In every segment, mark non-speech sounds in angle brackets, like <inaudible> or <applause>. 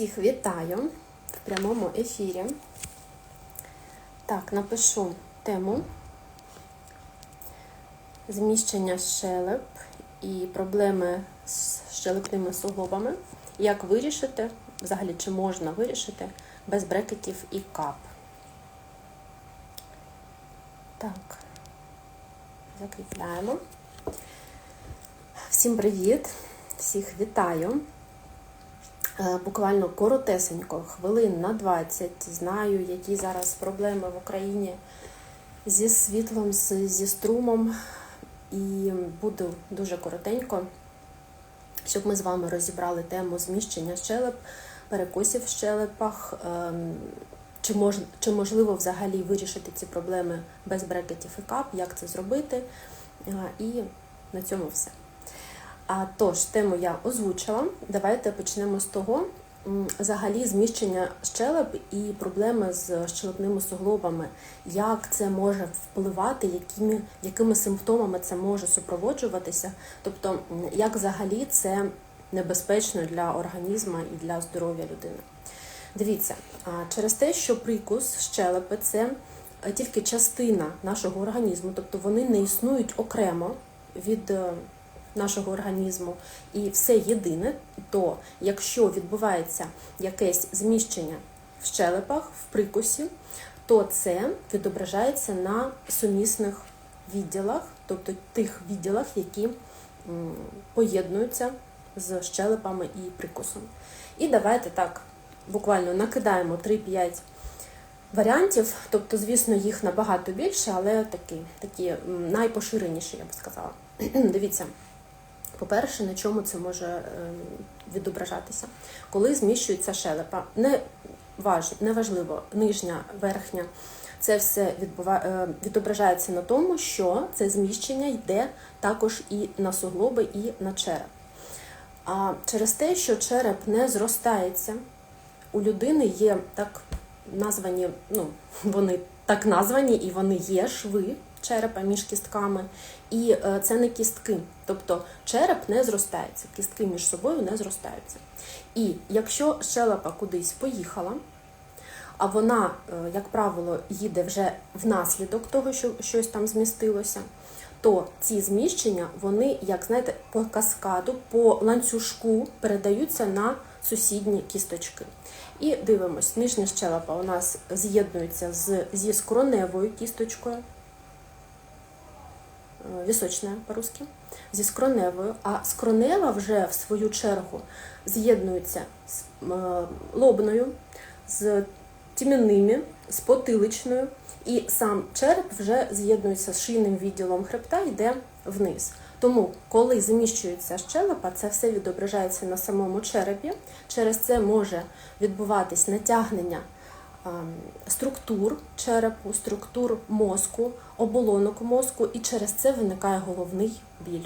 Всіх вітаю в прямому ефірі. Так, напишу тему зміщення щелеп і проблеми з щелепними суглобами. Як вирішити, взагалі, чи можна вирішити без брекетів і кап. Так, закріпляємо. Всім привіт! Всіх вітаю! Е, Буквально коротесенько, хвилин на 20. Знаю, які зараз проблеми в Україні зі світлом, зі струмом. І буду дуже коротенько, щоб ми з вами розібрали тему зміщення щелеп, перекосів в щелепах. ем, Чи, мож, чи можливо взагалі вирішити ці проблеми без брекетів і кап, як це зробити. Е, І на цьому все. А тож, тему я озвучила. Давайте почнемо з того, взагалі зміщення щелеп і проблеми з щелепними суглобами. Як це може впливати, якими, якими симптомами це може супроводжуватися? Тобто, як взагалі це небезпечно для організму і для здоров'я людини? Дивіться, через те, що прикус щелепи це е, тільки частина нашого організму, тобто вони не існують окремо від е, нашого організму і все єдине, то якщо відбувається якесь зміщення в щелепах, в прикусі, то це відображається на сумісних відділах, тобто тих відділах, які поєднуються з щелепами і прикусом. І давайте так буквально накидаємо 3-5 варіантів, тобто, звісно, їх набагато більше, але такі, такі найпоширеніші, я б сказала. <clears throat> Дивіться. По-перше, на чому це може ем, відображатися? Коли зміщується шелепа, не важ, неважливо, нижня, верхня, це все відбува, е, відображається на тому, що це зміщення йде також і на суглоби, і на череп. А через те, що череп не зростається, у людини є так названі, ну, вони так названі, і вони є шви черепа між кістками, і е, це не кістки. Тобто череп не зростається, кістки між собою не зростаються. І якщо щелепа кудись поїхала, а вона, е, як правило, їде вже внаслідок того, що щось там змістилося, то ці зміщення, вони, як знаєте, по каскаду, по ланцюжку передаються на сусідні кісточки. І дивимось, нижня щелепа у нас з'єднується з, зі скроневою кісточкою, е, вісочна по-русски, зі скроневою, а скронева вже в свою чергу з'єднується з е, лобною, з тім'яними, з потиличною, і сам череп вже з'єднується з шийним відділом хребта, йде вниз. Тому, коли зміщується щелепа, це все відображається на самому черепі. Через це може відбуватись натягнення ем, структур черепу, структур мозку, оболонок мозку, і через це виникає головний біль.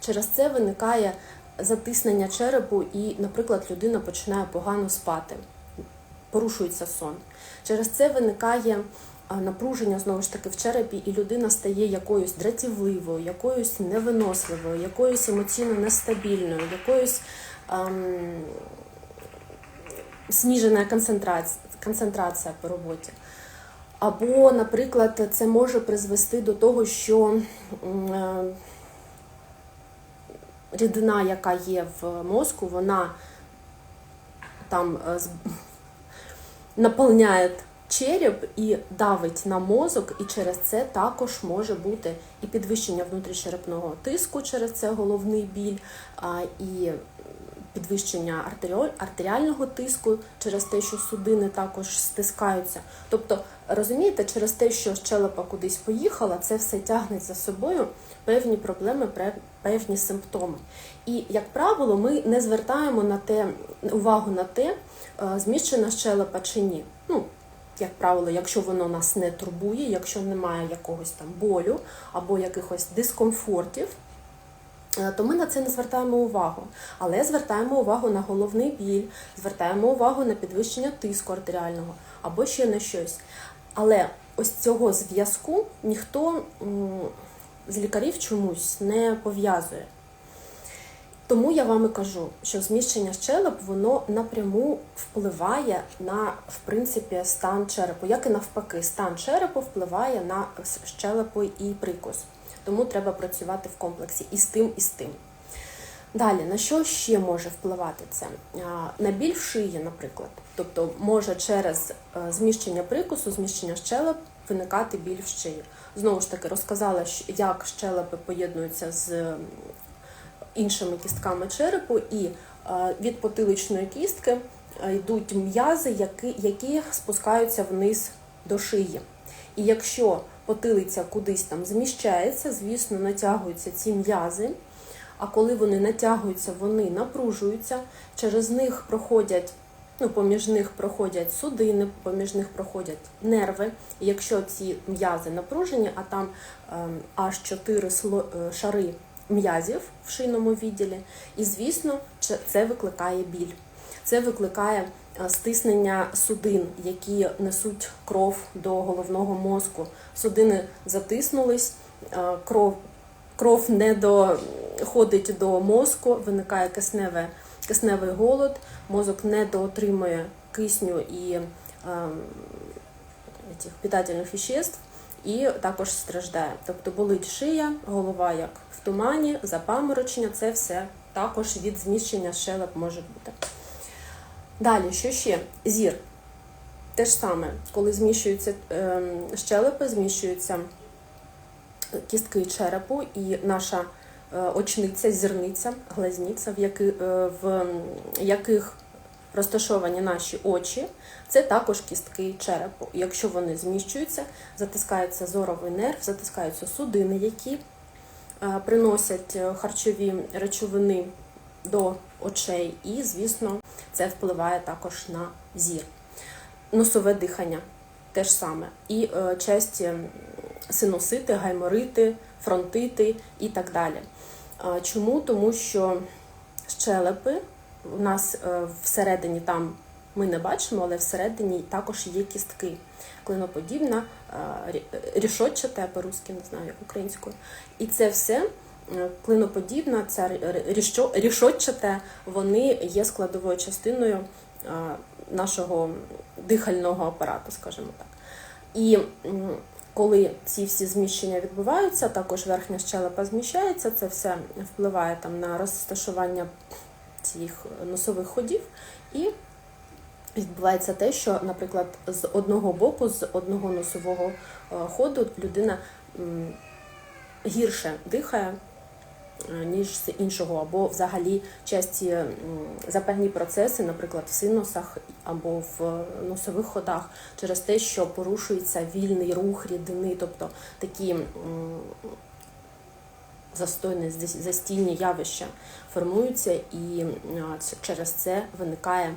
Через це виникає затиснення черепу, і, наприклад, людина починає погано спати, порушується сон. Через це виникає напруження знову ж таки в черепі, і людина стає якоюсь дратівливою, якоюсь невиносливою, якоюсь емоційно нестабільною, якоюсь ем, сніжена концентрація, концентрація по роботі. Або, наприклад, це може призвести до того, що е, рідина, яка є в мозку, вона там е, наповняє череп і давить на мозок, і через це також може бути і підвищення внутрішерепного тиску, через це головний біль, і підвищення артеріального тиску через те, що судини також стискаються. Тобто, розумієте, через те, що щелепа кудись поїхала, це все тягне за собою певні проблеми, певні симптоми. І, як правило, ми не звертаємо на те увагу на те, е, зміщена щелепа чи ні. Ну, як правило, якщо воно нас не турбує, якщо немає якогось там болю або якихось дискомфортів, е, то ми на це не звертаємо увагу. Але звертаємо увагу на головний біль, звертаємо увагу на підвищення тиску артеріального або ще на щось. Але ось цього зв'язку ніхто з лікарів чомусь не пов'язує. Тому я вам і кажу, що зміщення щелеп воно напряму впливає на в принципі стан черепу, як і навпаки, стан черепу впливає на щелепу і прикус. Тому треба працювати в комплексі і з тим, і з тим. Далі, на що ще може впливати це? На біль в шиї, наприклад. Тобто може через е, зміщення прикусу, зміщення щелеп виникати біль в шиї. Знову ж таки, розказала, як щелепи поєднуються з іншими кістками черепу, і е, від потиличної кістки е, йдуть м'язи, які, які спускаються вниз до шиї. І якщо потилиця кудись там зміщається, звісно, натягуються ці м'язи. А коли вони натягуються, вони напружуються, через них проходять, ну, поміж них проходять судини, поміж них проходять нерви. І якщо ці м'язи напружені, а там ем, аж 4 сло- е, шари м'язів в шийному відділі, і звісно, це викликає біль. Це викликає е, стиснення судин, які несуть кров до головного мозку. Судини затиснулись, е, кров, кров не доходить до мозку, виникає кисневе, кисневий голод, мозок не доотримує кисню і е, питательних веществ, і також страждає. Тобто болить шия, голова як в тумані, запаморочення, це все також від зміщення щелеп може бути. Далі, що ще? Зір. Те ж саме, коли зміщуються ем, щелепи, зміщуються кістки черепу, і наша е, очниця, зірниця, глазниця, в, е, в яких розташовані наші очі, це також кістки черепу. Якщо вони зміщуються, затискається зоровий нерв, затискаються судини, які е, приносять е, харчові речовини до очей, і, звісно, це впливає також на зір. Носове дихання теж саме. І е, часті синусити, гайморити, фронтити і так далі. Чому? Тому що щелепи у нас е, всередині там ми не бачимо, але всередині також є кістки. Клиноподібна, е, рі- рішотчата, по-русски не знаю, як українською. І це все е, клиноподібна, ця рі- вони є складовою частиною нашого дихального апарату, скажімо так. І коли ці всі зміщення відбуваються, також верхня щелепа зміщається, це все впливає там на розташування цих носових ходів, і відбувається те, що, наприклад, з одного боку, з одного носового е, ходу людина гірше дихає, е, ніж з іншого, або взагалі часті запальні процеси, наприклад, в синусах або в носових ходах, через те, що порушується вільний рух рідини, тобто такі застойне зас- застійні явища формуються, і через це виникає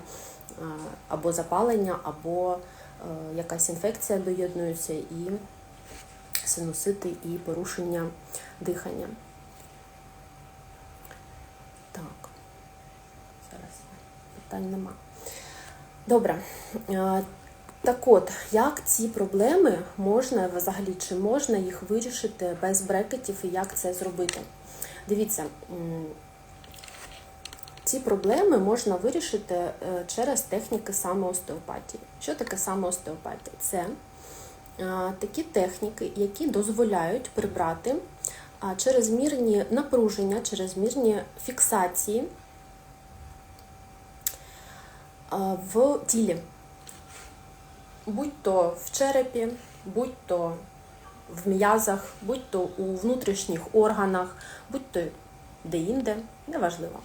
або запалення, або е, якась інфекція доєднується, і синусити, і порушення дихання. Так, зараз питань нема. Добре. Е, Так от, як ці проблеми можна взагалі, чи можна їх вирішити без брекетів і як це зробити? Дивіться, ці проблеми можна вирішити е, через техніки самоостеопатії. Що таке самоостеопатія? Це е, такі техніки, які дозволяють прибрати а, чрезмірні напруження, чрезмірні фіксації в тілі будь то в черепі, будь то в м'язах, будь то у внутрішніх органах, будь то де-інде, неважливо.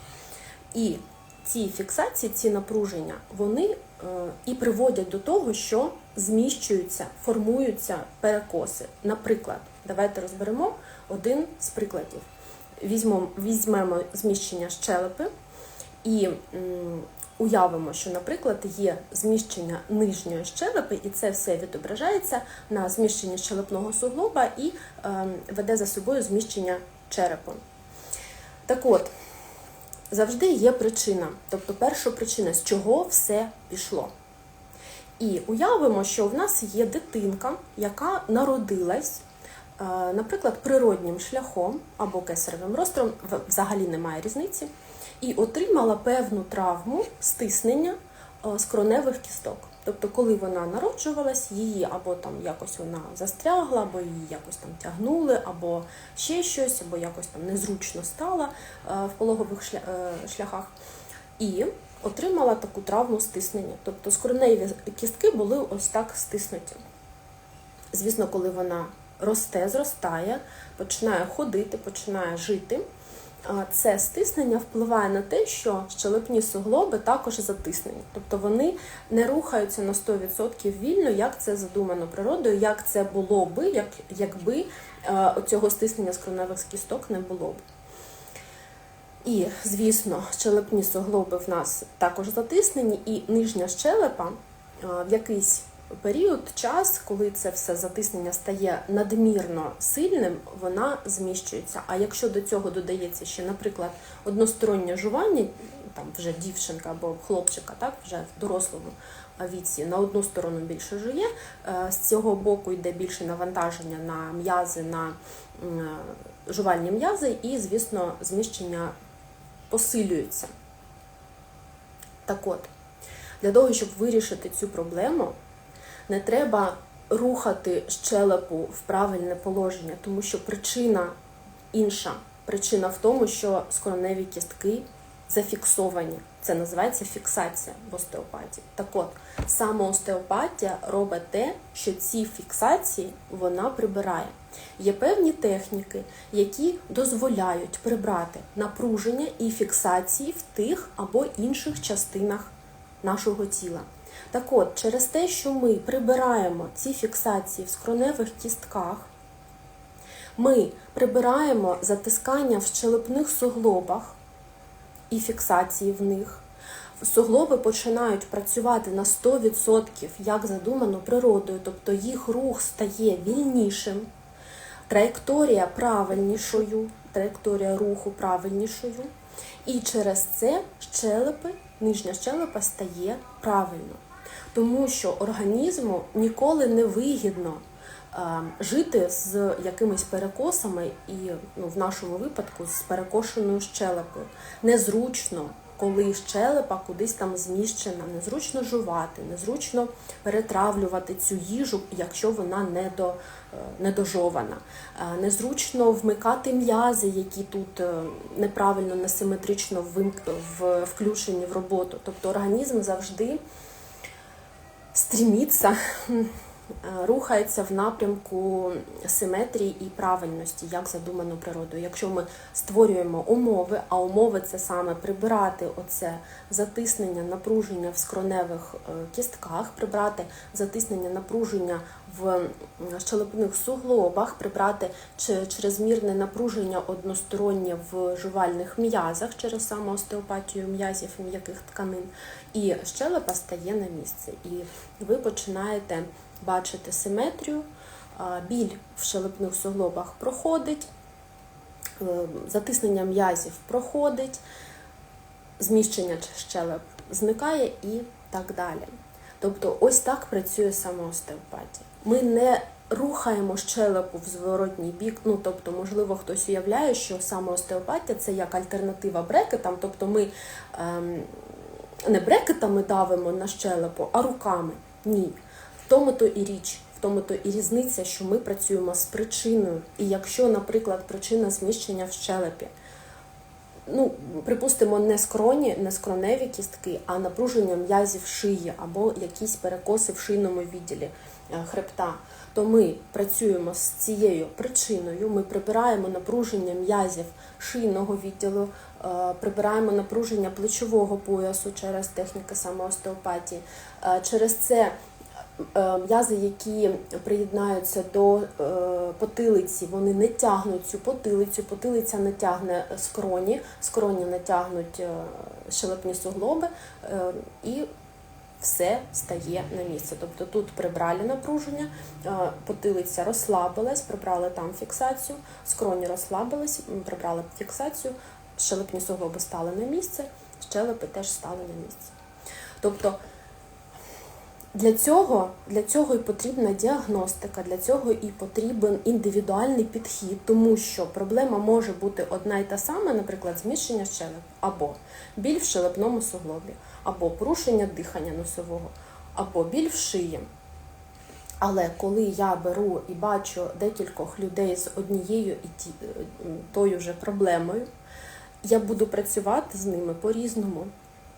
І ці фіксації, ці напруження, вони е, і приводять до того, що зміщуються, формуються перекоси. Наприклад, давайте розберемо один з прикладів. Візьмемо, візьмемо зміщення щелепи і уявимо, що, наприклад, є зміщення нижньої щелепи, і це все відображається на зміщенні щелепного суглоба і ем, веде за собою зміщення черепу. Так от, завжди є причина, тобто перша причина, з чого все пішло. І уявимо, що в нас є дитинка, яка народилась, е, наприклад, природнім шляхом або кесаревим розстрілом, в- взагалі немає різниці. І отримала певну травму стиснення е, скроневих кісток. Тобто, коли вона народжувалась, її або там якось вона застрягла, або її якось там тягнули, або ще щось, або якось там незручно стала е, в пологових е, шляхах. І отримала таку травму стиснення. Тобто скроневі кістки були ось так стиснуті. Звісно, коли вона росте, зростає, починає ходити, починає жити, це стиснення впливає на те, що щелепні суглоби також затиснені. Тобто вони не рухаються на 100% вільно, як це задумано природою, як це було би, як, якби е, цього стиснення скроневих кісток не було б. І, звісно, щелепні суглоби в нас також затиснені, і нижня щелепа е, в якийсь період, час, коли це все затиснення стає надмірно сильним, вона зміщується. А якщо до цього додається ще, наприклад, одностороннє жування, там вже дівчинка або хлопчика, так, вже в дорослому віці на одну сторону більше жує, е, з цього боку йде більше навантаження на м'язи, на е, жувальні м'язи, і, звісно, зміщення посилюється. Так от, для того, щоб вирішити цю проблему, не треба рухати щелепу в правильне положення, тому що причина інша. Причина в тому, що скроневі кістки зафіксовані. Це називається фіксація в остеопатії. Так от, саме остеопатія робить те, що ці фіксації вона прибирає. Є певні техніки, які дозволяють прибрати напруження і фіксації в тих або інших частинах нашого тіла. Так от, через те, що ми прибираємо ці фіксації в скроневих кістках, ми прибираємо затискання в щелепних суглобах і фіксації в них. Суглоби починають працювати на 100%, як задумано природою, тобто їх рух стає вільнішим, траєкторія правильнішою, траєкторія руху правильнішою. І через це щелепи, нижня щелепа стає правильно. Тому що організму ніколи не вигідно е, жити з якимись перекосами, і ну, в нашому випадку з перекошеною щелепою. Незручно, коли щелепа кудись там зміщена, незручно жувати, незручно перетравлювати цю їжу, якщо вона недо, е, недожована. Е, Незручно вмикати м'язи, які тут неправильно, несиметрично в- включені в роботу. Тобто організм завжди стріміться, рухається в напрямку симетрії і правильності, як задумано природою. Якщо ми створюємо умови, а умови це саме прибирати оце затиснення, напруження в скроневих е, кістках, прибрати затиснення, напруження в щелепних суглобах, прибрати чрезмірне напруження одностороннє в жувальних м'язах через саме остеопатію м'язів м'яких тканин, і щелепа стає на місце. І ви починаєте бачити симетрію, біль в щелепних суглобах проходить, е, затиснення м'язів проходить, зміщення щелеп зникає і так далі. Тобто, ось так працює саме остеопатія. Ми не рухаємо щелепу в зворотній бік. Ну, тобто, можливо, хтось уявляє, що саме остеопатія це як альтернатива брекетам. Тобто ми ем, не брекетами давимо на щелепу, а руками. Ні. В тому то і річ, в тому то і різниця, що ми працюємо з причиною. І якщо, наприклад, причина зміщення в щелепі, ну, припустимо, не скроні, не скроневі кістки, а напруження м'язів шиї або якісь перекоси в шийному відділі е, хребта, то ми працюємо з цією причиною, ми прибираємо напруження м'язів шийного відділу, е, прибираємо напруження плечового поясу через техніки самоостеопатії. Е, Через це м'язи, які приєднаються до е, потилиці, вони не тягнуть цю потилицю, потилиця не тягне скроні, скроні не тягнуть е, щелепні суглоби, е, і все стає на місце. Тобто тут прибрали напруження, е, потилиця розслабилась, прибрали там фіксацію, скроні розслабились, прибрали фіксацію, щелепні суглоби стали на місце, щелепи теж стали на місце. Тобто Для цього, для цього і потрібна діагностика, для цього і потрібен індивідуальний підхід, тому що проблема може бути одна й та сама, наприклад, зміщення щелеп, або біль в щелепному суглобі, або порушення дихання носового, або біль в шиї. Але коли я беру і бачу декількох людей з однією і ті, е, тою же проблемою, я буду працювати з ними по-різному,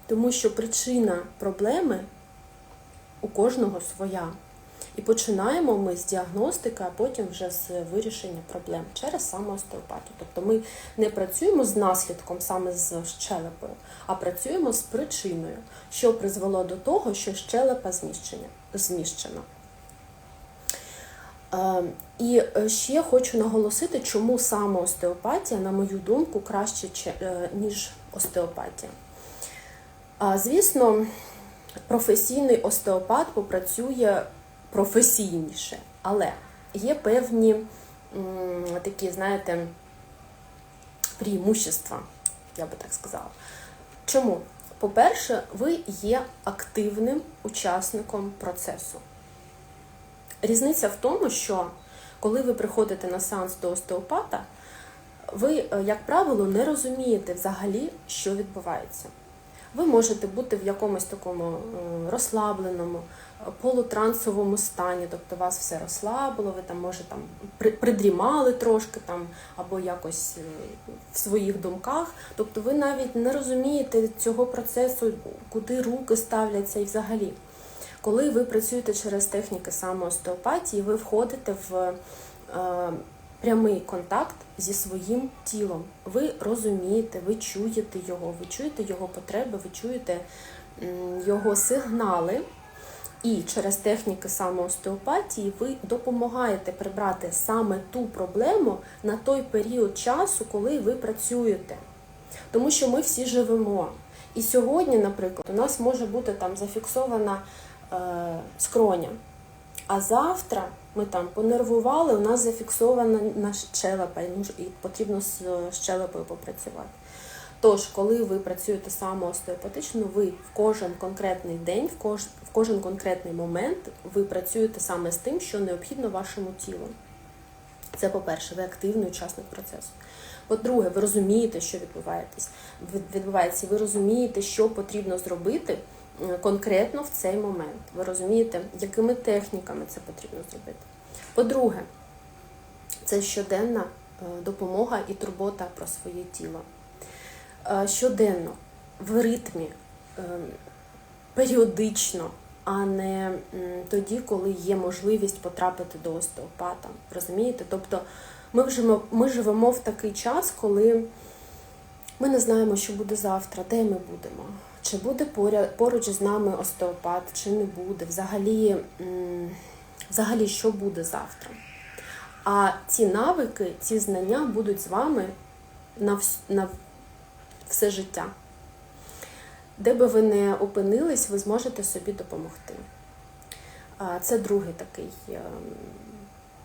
тому що причина проблеми у кожного своя. І починаємо ми з діагностики, а потім вже з вирішення проблем через самоостеопатію. Тобто ми не працюємо з наслідком саме з щелепою, а працюємо з причиною, що призвело до того, що щелепа зміщена. Е, І ще хочу наголосити, чому саме остеопатія, на мою думку, краще, е, ніж остеопатія. Звісно, професійний остеопат попрацює професійніше, але є певні такі, знаєте, преимущества, я би так сказала. Чому? По-перше, ви є активним учасником процесу. Різниця в тому, що коли ви приходите на сеанс до остеопата, ви, е, як правило, не розумієте взагалі, що відбувається. Ви можете бути в якомусь такому е, розслабленому, е, полутрансовому стані, тобто вас все розслабило, ви там може там при- придрімали трошки там або якось е, в своїх думках. Тобто ви навіть не розумієте цього процесу, куди руки ставляться і взагалі. Коли ви працюєте через техніки самоостеопатії, ви входите в прямий контакт зі своїм тілом. Ви розумієте, ви чуєте його, ви чуєте його потреби, ви чуєте його сигнали. І через техніки самоостеопатії ви допомагаєте прибрати саме ту проблему на той період часу, коли ви працюєте. Тому що ми всі живемо. І сьогодні, наприклад, у нас може бути там зафіксована е, скроня. А завтра ми там понервували, у нас зафіксована наша щелепа, і потрібно з е, щелепою попрацювати. Тож, коли ви працюєте самоостеопатично, ви в кожен конкретний день, в, кож, в кожен конкретний момент ви працюєте саме з тим, що необхідно вашому тілу. Це по-перше, ви активний учасник процесу. По-друге, ви розумієте, що відбувається, ви розумієте, що потрібно зробити конкретно в цей момент. Ви розумієте, якими техніками це потрібно зробити. По-друге, це щоденна е, допомога і турбота про своє тіло. Е, Щоденно, в ритмі, е, періодично, а не тоді, коли є можливість потрапити до остеопата. Розумієте? Тобто ми живемо, ми живемо в такий час, коли ми не знаємо, що буде завтра, де ми будемо. Чи буде поруч з нами остеопат, чи не буде. Взагалі, взагалі, що буде завтра. А ці навики, ці знання будуть з вами на, вс- на все життя. Де би ви не опинились, ви зможете собі допомогти. Це другий такий ем,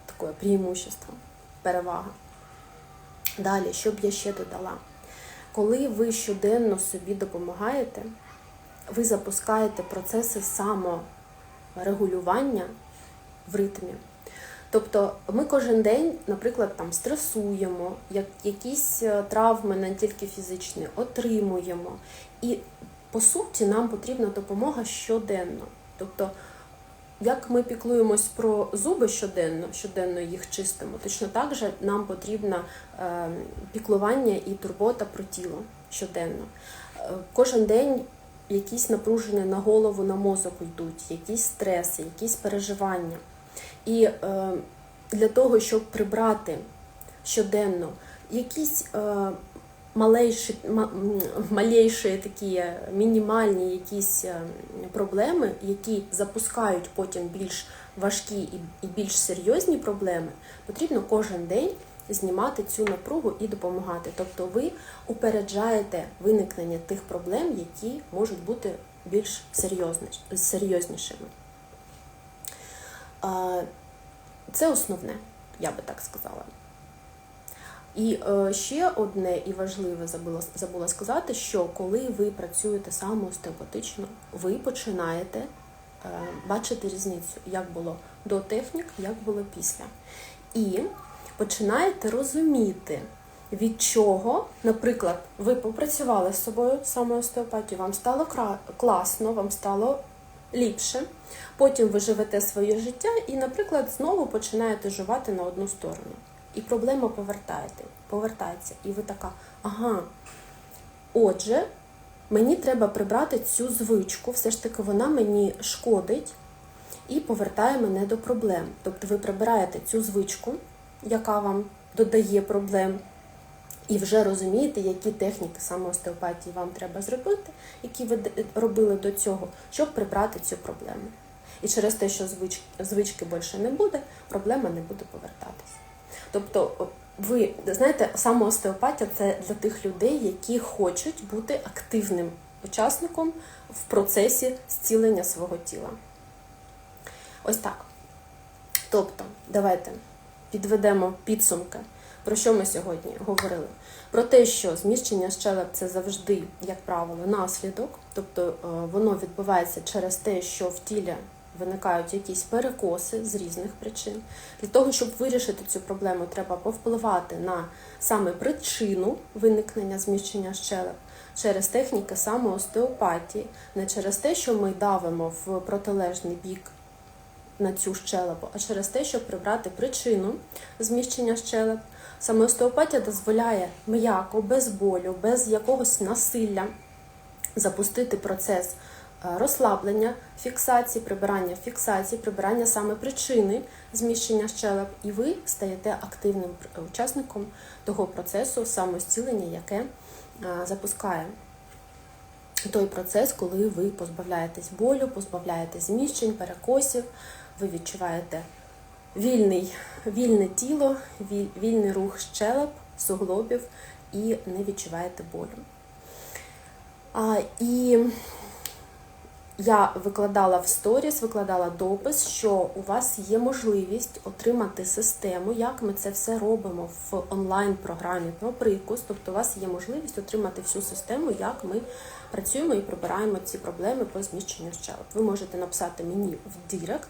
таке преимущество, перевага. Далі, що б я ще додала? Коли ви щоденно собі допомагаєте, ви запускаєте процеси саморегулювання в ритмі. Тобто ми кожен день, наприклад, там стресуємо, як якісь е, травми, не тільки фізичні, отримуємо. І по суті нам потрібна допомога щоденно. Тобто, як ми піклуємось про зуби щоденно, щоденно їх чистимо, точно так же нам потрібно е, піклування і турбота про тіло щоденно. Е, Кожен день якісь напруження на голову, на мозок йдуть, якісь стреси, якісь переживання. І е, для того, щоб прибрати щоденно якісь малейші, малейші такі е, мінімальні якісь е, проблеми, які запускають потім більш важкі і, і більш серйозні проблеми, потрібно кожен день знімати цю напругу і допомагати. Тобто ви упереджаєте виникнення тих проблем, які можуть бути більш серйознішими. Це основне, я би так сказала. І е, ще одне і важливе забула, забула сказати, що коли ви працюєте самоостеопатично, ви починаєте е, бачити різницю, як було до технік, як було після. І починаєте розуміти, від чого, наприклад, ви попрацювали з собою саме остеопатію, вам стало класно, вам стало ліпше. Потім ви живете своє життя і, наприклад, знову починаєте жувати на одну сторону. І проблема повертаєте, повертається. І ви така, ага, отже, мені треба прибрати цю звичку, все ж таки вона мені шкодить і повертає мене до проблем. Тобто ви прибираєте цю звичку, яка вам додає проблем, і вже розумієте, які техніки саме остеопатії вам треба зробити, які ви робили до цього, щоб прибрати цю проблему. І через те, що звич, звички більше не буде, проблема не буде повертатися. Тобто, ви знаєте, саме остеопатія це для тих людей, які хочуть бути активним учасником в процесі зцілення свого тіла. Ось так. Тобто, давайте підведемо підсумки. Про що ми сьогодні говорили? Про те, що зміщення щелеп це завжди, як правило, наслідок, тобто е, воно відбувається через те, що в тілі виникають якісь перекоси з різних причин. Для того, щоб вирішити цю проблему, треба повпливати на саме причину виникнення зміщення щелеп через техніки саме остеопатії, не через те, що ми давимо в протилежний бік на цю щелепу, а через те, щоб прибрати причину зміщення щелеп. Саме остеопатія дозволяє м'яко, без болю, без якогось насилля запустити процес розслаблення, фіксації, прибирання фіксації, прибирання саме причини зміщення щелеп, і ви стаєте активним учасником того процесу самостілення, яке е, запускає той процес, коли ви позбавляєтесь болю, позбавляєтесь зміщень, перекосів, ви відчуваєте вільний, вільне тіло, віль- вільний рух щелеп, суглобів і не відчуваєте болю. А, і я викладала в сторіс, викладала допис, що у вас є можливість отримати систему, як ми це все робимо в онлайн-програмі про прикус. Тобто, у вас є можливість отримати всю систему, як ми працюємо і прибираємо ці проблеми по зміщенню щелеп. Ви можете написати мені в Директ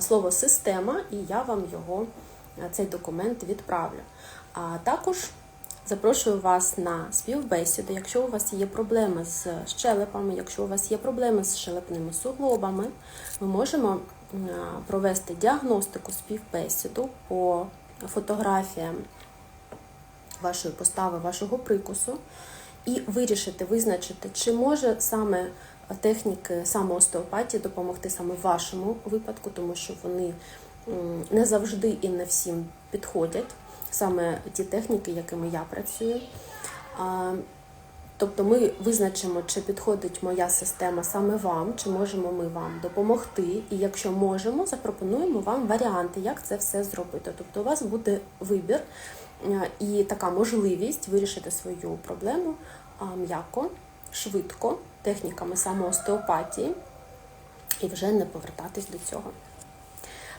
слово система, і я вам його цей документ відправлю. А також Запрошую вас на співбесіду. Якщо у вас є проблеми з щелепами, якщо у вас є проблеми з щелепними суглобами, ми можемо провести діагностику співбесіду по фотографіям вашої постави, вашого прикусу, і вирішити, визначити, чи може саме техніки самоостеопатії допомогти саме вашому випадку, тому що вони не завжди і не всім підходять саме ті техніки, якими я працюю. Тобто ми визначимо, чи підходить моя система саме вам, чи можемо ми вам допомогти. І якщо можемо, запропонуємо вам варіанти, як це все зробити. Тобто у вас буде вибір і така можливість вирішити свою проблему м'яко, швидко, техніками самоостеопатії, і вже не повертатись до цього.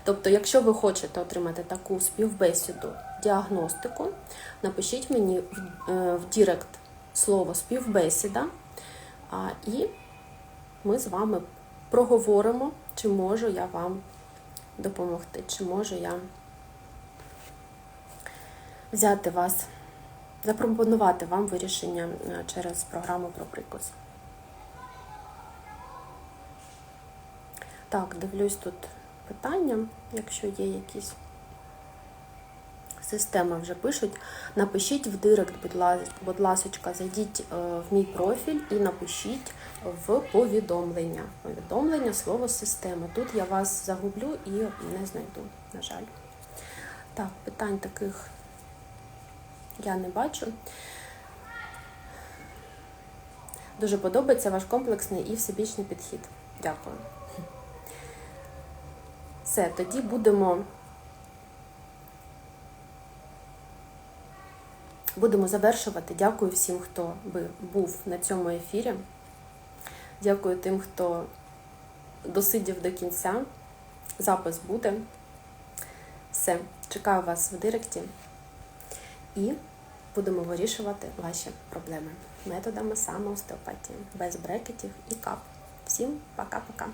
Тобто, якщо ви хочете отримати таку співбесіду, діагностику, напишіть мені в, е, в Дірект слово співбесіда, і ми з вами проговоримо, чи можу я вам допомогти, чи можу я взяти вас, запропонувати вам вирішення е, через програму про прикус. Так, дивлюсь тут питання, якщо є якісь. Система вже пишуть. Напишіть в директ, будь ласка, зайдіть е, в мій профіль і напишіть в повідомлення. Повідомлення, слово система. Тут я вас загублю і не знайду, на жаль. Так, питань таких я не бачу. Дуже подобається ваш комплексний і всебічний підхід. Дякую. Все, тоді будемо. Будемо завершувати. Дякую всім, хто був на цьому ефірі. Дякую тим, хто досидів до кінця. Запис буде. Все, чекаю вас в директі і будемо вирішувати ваші проблеми методами самоостеопатії, без брекетів і кап. Всім пока-пока.